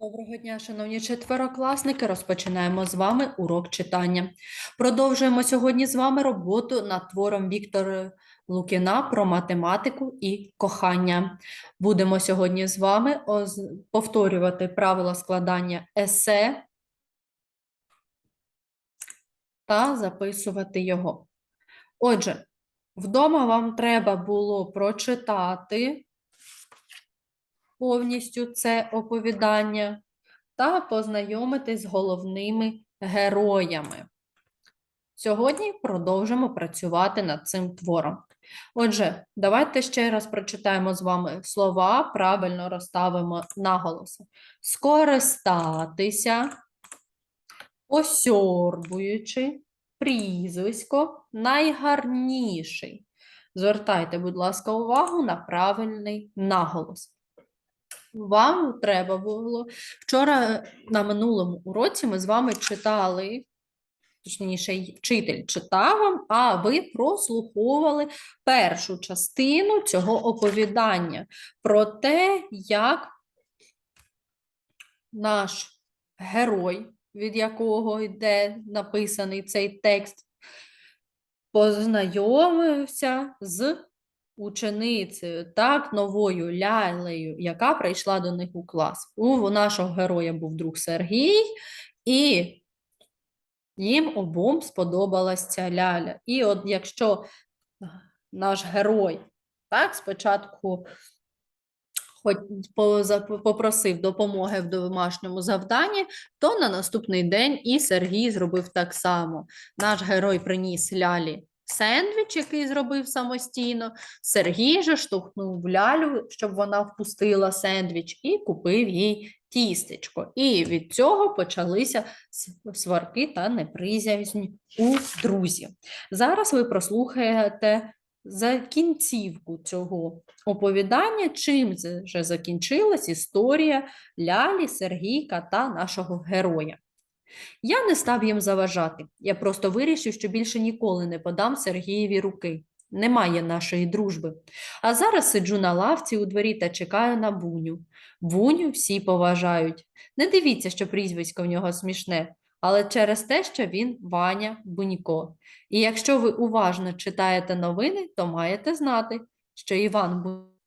Доброго дня, шановні четверокласники. Розпочинаємо з вами урок читання. Продовжуємо сьогодні з вами роботу над твором Віктора Лукіна про математику і кохання. Будемо сьогодні з вами повторювати правила складання есе та записувати його. Отже, вдома вам треба було прочитати повністю це оповідання та познайомитись з головними героями. Сьогодні продовжимо працювати над цим твором. Отже, давайте ще раз прочитаємо з вами слова, правильно розставимо наголоси. Скористатися, осьорбуючи, прізвисько, найгарніший. Звертайте, будь ласка, увагу на правильний наголос. Вам треба було. Вчора на минулому уроці ми з вами читали, точніше, вчитель читав вам, а ви прослуховували першу частину цього оповідання про те, як наш герой, від якого йде написаний цей текст, познайомився з ученицею, так, новою лялею, яка прийшла до них у клас. У нашого героя був друг Сергій, і їм обом сподобалась ця ляля. І от якщо наш герой так, спочатку попросив допомоги в домашньому завданні, то на наступний день і Сергій зробив так само. Наш герой приніс лялі сендвіч, який зробив самостійно. Сергій же штовхнув лялю, щоб вона впустила сендвіч, і купив їй тістечко. І від цього почалися сварки та неприязнь у друзів. Зараз ви прослухаєте за кінцівку цього оповідання, чим вже закінчилась історія Лялі, Сергійка та нашого героя. Я не став їм заважати. Я просто вирішив, що більше ніколи не подам Сергієві руки. Немає нашої дружби. А зараз сиджу на лавці у дворі та чекаю на Буню. Буню всі поважають. Не дивіться, що прізвисько в нього смішне, але через те, що він Ваня Бунько. І якщо ви уважно читаєте новини, то маєте знати, що Іван Бунько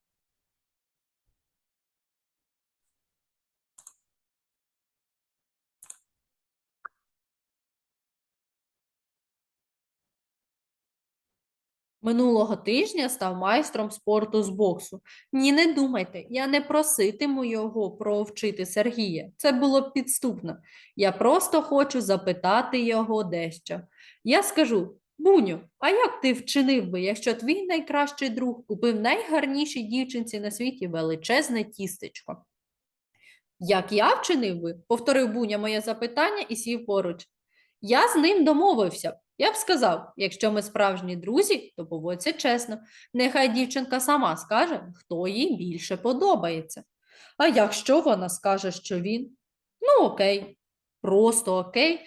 Минулого тижня став майстром спорту з боксу. Ні, не думайте, я не проситиму його провчити Сергія. Це було б підступно. Я просто хочу запитати його дещо. Я скажу: Буню, а як ти вчинив би, якщо твій найкращий друг купив найгарнішій дівчинці на світі величезне тістечко? Як я вчинив би? повторив Буня моє запитання і сів поруч. Я з ним домовився. Я б сказав, якщо ми справжні друзі, то поводься чесно. Нехай дівчинка сама скаже, хто їй більше подобається. А якщо вона скаже, що він? Ну, окей, просто окей.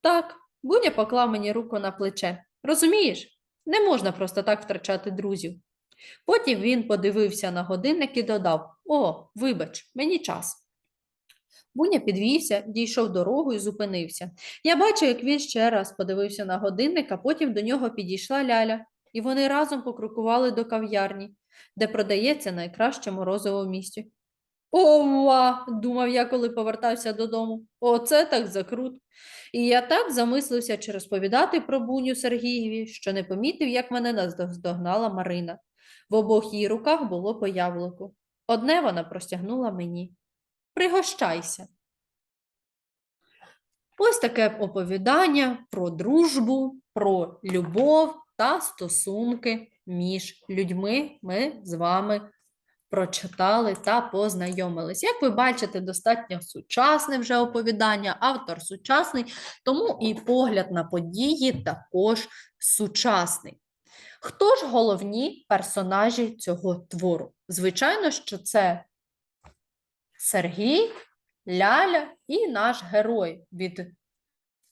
Так, Буня поклав мені руку на плече. Розумієш, не можна просто так втрачати друзів. Потім він подивився на годинник і додав: О, вибач, мені час. Буня підвівся, дійшов дорогу і зупинився. Я бачив, як він ще раз подивився на годинник, а потім до нього підійшла Ляля, і вони разом покрокували до кав'ярні, де продається найкраще морозиво в місті. Ова! думав я, коли повертався додому. Оце так закрут. І я так замислився чи розповідати про Буню Сергієві, що не помітив, як мене наздогнала Марина. В обох її руках було по яблуку. Одне вона простягнула мені. Пригощайся. Ось таке оповідання про дружбу, про любов та стосунки між людьми ми з вами прочитали та познайомились. Як ви бачите, достатньо сучасне вже оповідання, автор сучасний, тому і погляд на події також сучасний. Хто ж головні персонажі цього твору? Звичайно, що це Сергій, Ляля і наш герой від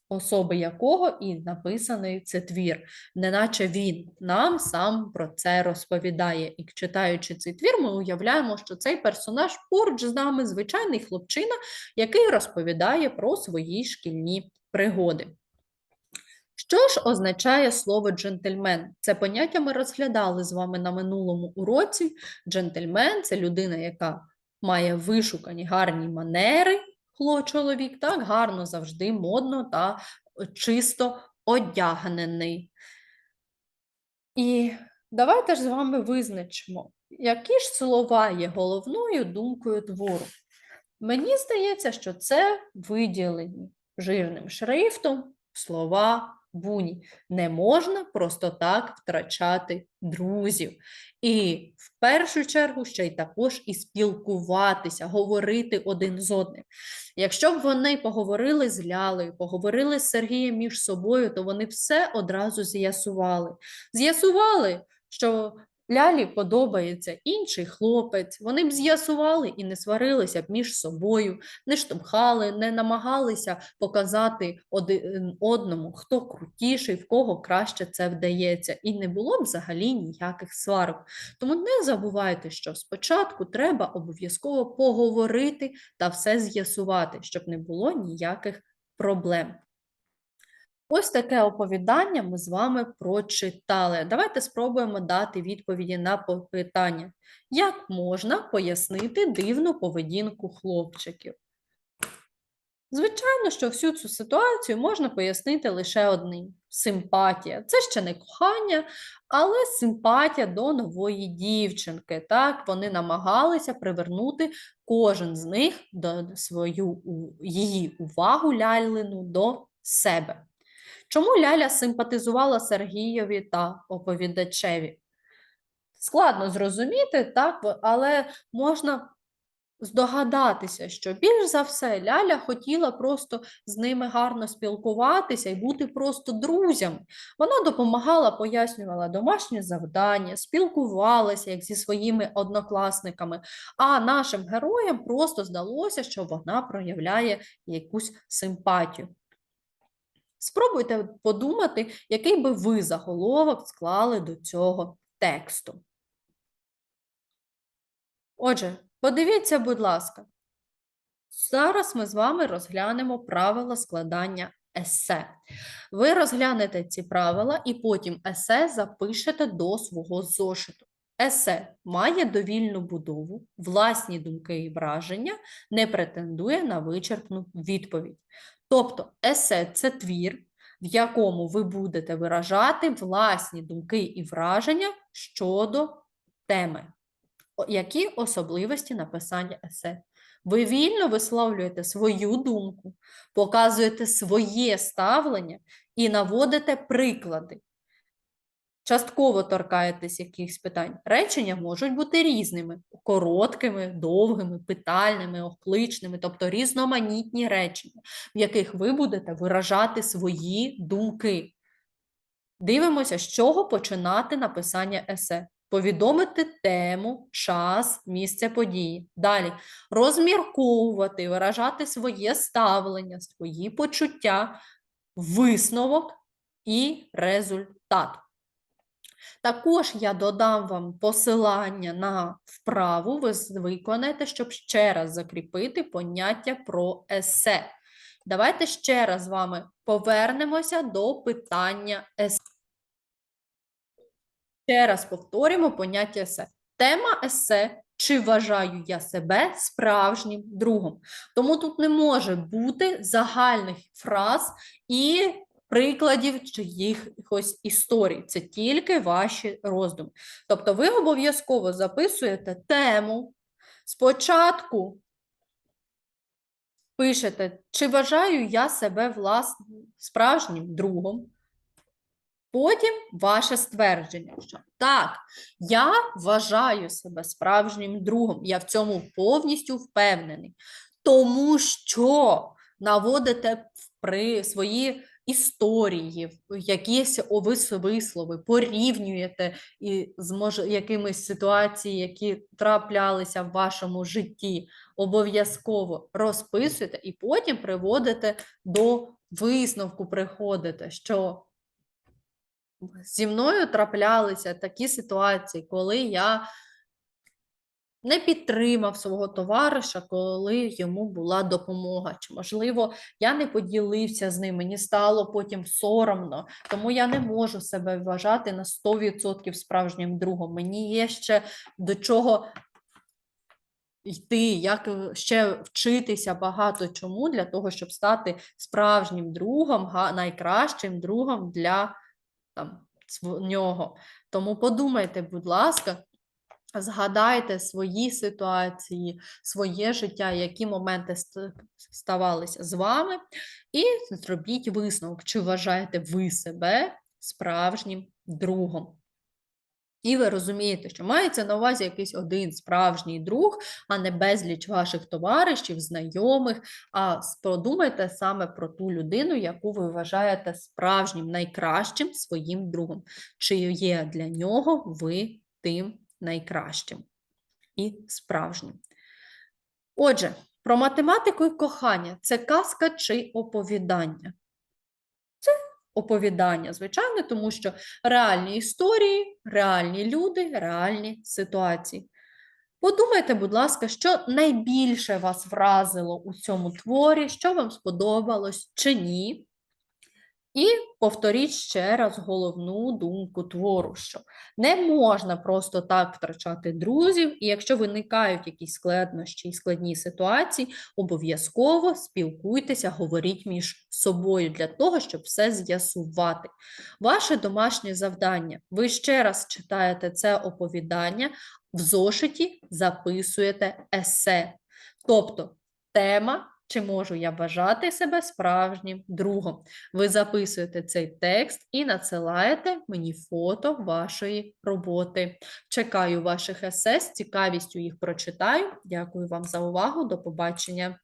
особи якого і написаний це твір, неначе він нам сам про це розповідає. І читаючи цей твір, ми уявляємо, що цей персонаж поруч з нами звичайний хлопчина, який розповідає про свої шкільні пригоди. Що ж означає слово джентльмен? Це поняття ми розглядали з вами на минулому уроці. Джентльмен це людина, яка має вишукані гарні манери, чоловік, так гарно завжди модно та чисто одягнений. І давайте ж з вами визначимо, які ж слова є головною думкою твору. Мені здається, що це виділені жирним шрифтом слова буні. Не можна просто так втрачати друзів. І в першу чергу ще й також і спілкуватися, говорити один з одним. Якщо б вони поговорили з Лялею, поговорили з Сергієм між собою, то вони все одразу з'ясували. З'ясували, що Лялі подобається інший хлопець, вони б з'ясували і не сварилися б між собою, не штовхали, не намагалися показати один одному, хто крутіший, в кого краще це вдається, і не було б взагалі ніяких сварок. Тому не забувайте, що спочатку треба обов'язково поговорити та все з'ясувати, щоб не було ніяких проблем. Ось таке оповідання ми з вами прочитали. Давайте спробуємо дати відповіді на питання. Як можна пояснити дивну поведінку хлопчиків? Звичайно, що всю цю ситуацію можна пояснити лише одним симпатія. Це ще не кохання, але симпатія до нової дівчинки. Так, вони намагалися привернути кожен з них до свою її увагу лялину до себе. Чому Ляля симпатизувала Сергієві та оповідачеві? Складно зрозуміти, так, але можна здогадатися, що більш за все Ляля хотіла просто з ними гарно спілкуватися і бути просто друзями. Вона допомагала, пояснювала домашні завдання, спілкувалася як зі своїми однокласниками, а нашим героям просто здалося, що вона проявляє якусь симпатію. Спробуйте подумати, який би ви заголовок склали до цього тексту. Отже, подивіться, будь ласка. Зараз ми з вами розглянемо правила складання есе. Ви розглянете ці правила і потім есе запишете до свого зошиту. Есе має довільну будову, власні думки і враження, не претендує на вичерпну відповідь. Тобто есе це твір, в якому ви будете виражати власні думки і враження щодо теми. Які особливості написання есе? Ви вільно висловлюєте свою думку, показуєте своє ставлення і наводите приклади. Частково торкаєтесь якихось питань. Речення можуть бути різними: короткими, довгими, питальними, окличними, тобто різноманітні речення, в яких ви будете виражати свої думки. Дивимося, з чого починати написання есе. Повідомити тему, час, місце події. Далі розмірковувати, виражати своє ставлення, свої почуття, висновок і результат. Також я додам вам посилання на вправу, ви виконаєте, щоб ще раз закріпити поняття про есе. Давайте ще раз з вами повернемося до питання есе. Ще раз повторюємо поняття есе. Тема есе чи вважаю я себе справжнім другом. Тому тут не може бути загальних фраз і прикладів чиїхось історій. Це тільки ваші роздуми. Тобто ви обов'язково записуєте тему. Спочатку пишете, чи вважаю я себе власним справжнім другом. Потім ваше ствердження, що так, я вважаю себе справжнім другом, я в цьому повністю впевнений, тому що наводите в- при свої історії, якісь вислови, порівнюєте і з може, якимись ситуаціями, які траплялися в вашому житті, обов'язково розписуєте і потім приводите до висновку приходите, що зі мною траплялися такі ситуації, коли я не підтримав свого товариша, коли йому була допомога. Чи, можливо, я не поділився з ним, мені стало потім соромно, тому я не можу себе вважати на 100% справжнім другом. Мені є ще до чого йти, як ще вчитися багато чому для того, щоб стати справжнім другом, найкращим другом для там, нього. Тому подумайте, будь ласка, згадайте свої ситуації, своє життя, які моменти ставалися з вами, і зробіть висновок, чи вважаєте ви себе справжнім другом. І ви розумієте, що мається на увазі якийсь один справжній друг, а не безліч ваших товаришів, знайомих. А подумайте саме про ту людину, яку ви вважаєте справжнім, найкращим своїм другом. Чи є для нього ви тим найкращим і справжнім. Отже, про математику і кохання це казка чи оповідання? Це оповідання, звичайно, тому що реальні історії, реальні люди, реальні ситуації. Подумайте, будь ласка, що найбільше вас вразило у цьому творі, що вам сподобалось чи ні. І повторіть ще раз головну думку твору, що не можна просто так втрачати друзів, і якщо виникають якісь складнощі і складні ситуації, обов'язково спілкуйтеся, говоріть між собою для того, щоб все з'ясувати. Ваше домашнє завдання. Ви ще раз читаєте це оповідання, в зошиті записуєте есе. Тобто тема. Чи можу я бажати себе справжнім другом? Ви записуєте цей текст і надсилаєте мені фото вашої роботи. Чекаю ваших есе, з цікавістю їх прочитаю. Дякую вам за увагу. До побачення.